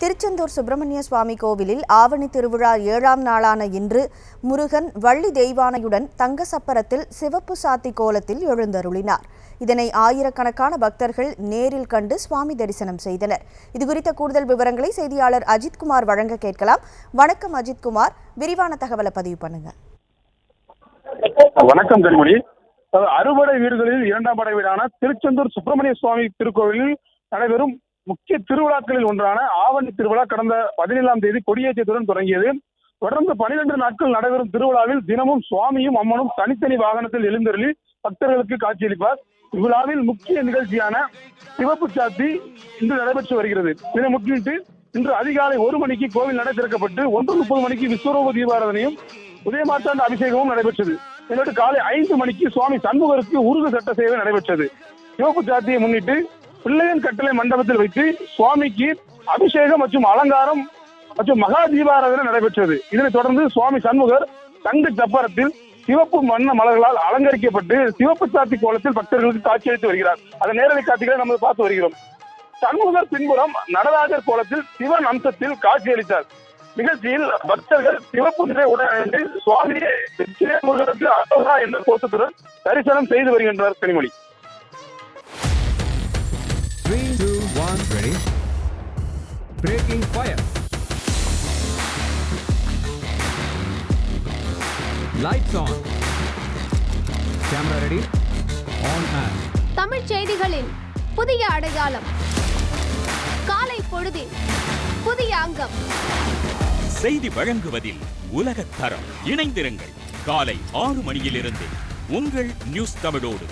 திருச்செந்தூர் சுப்பிரமணிய சுவாமி கோவிலில் ஆவணி திருவிழா ஏழாம் நாளான இன்று முருகன் வள்ளி தெய்வானையுடன் தங்க சப்பரத்தில் சிவப்பு சாத்தி கோலத்தில் எழுந்தருளினார். இதனை ஆயிரக்கணக்கான பக்தர்கள் நேரில் கண்டு சுவாமி தரிசனம் செய்தனர். இதுகுறித்த கூடுதல் விவரங்களை செய்தியாளர் அஜித்குமார் வழங்க கேட்கலாம். வணக்கம் அஜித்குமார். விரிவான தகவலை பதிவு பண்ணுங்க. வணக்கம் கண்மணி. அறுபடை வீடுகளில் இரண்டாம் படை வீடான திருச்செந்தூர் சுப்பிரமணிய சுவாமி திருக்கோவிலில் நடைபெறும் முக்கிய திருவிழாக்களில் ஒன்றான ஆவணி திருவிழா கடந்த பதினேழாம் தேதி கொடியேற்றத்துடன் தொடங்கியது. தொடர்ந்து பனிரெண்டு நாட்கள் நடைபெறும் திருவிழாவில் தினமும் சுவாமியும் அம்மனும் தனித்தனி வாகனத்தில் எழுந்தருளி பக்தர்களுக்கு காட்சியளிப்பார். இவ்விழாவில் முக்கிய நிகழ்ச்சியான சிவப்பு சாத்தி இன்று நடைபெற்று வருகிறது. இதை முன்னிட்டு இன்று அதிகாலை ஒரு மணிக்கு கோவில் நடை திறக்கப்பட்டு ஒன்று முப்பது மணிக்கு விஸ்வரூப தீபாராதனையும் உதயமாத்தாண்ட அபிஷேகமும் நடைபெற்றது. இதோடு காலை ஐந்து மணிக்கு சுவாமி சண்முகருக்கு உருது சட்ட சேவை நடைபெற்றது. சிவப்பு சாத்தியை முன்னிட்டு பிள்ளையன் கட்டளை மண்டபத்தில் வைத்து சுவாமிக்கு அபிஷேகம் மற்றும் அலங்காரம் மற்றும் மகா தீபாராதனை நடைபெற்றது. இதனைத் தொடர்ந்து சுவாமி சண்முகர் தங்க சப்பரத்தில் சிவப்பு வண்ண மலர்களால் அலங்கரிக்கப்பட்டு சிவப்பு சாத்தி கோலத்தில் பக்தர்களுக்கு காட்சியளித்து வருகிறார். அந்த நேரடி காட்சிகளை நம்ம பார்த்து வருகிறோம். சண்முகர் பின்புறம் நடராஜர் கோலத்தில் சிவன் அம்சத்தில் காட்சியளித்தார். நிகழ்ச்சியில் பக்தர்கள் சிவப்பு நிறை உடனடி சுவாமியை முருகனுக்கு என்ற கோஷத்துடன் தரிசனம் செய்து வருகின்றனர் Kanimozhi. Three, two, one, ready. Breaking fire. Lights on. Camera ready. On and. தமிழ்ச் செய்திகளின் புதிய அடையாளம் காலை பொழுதின் புதிய அங்கம் செய்தி வழங்குவதில் உலகத் தரம் இணைந்திருங்கள் காலை ஆறு மணியிலிருந்து உங்கள் நியூஸ் தமிழோடு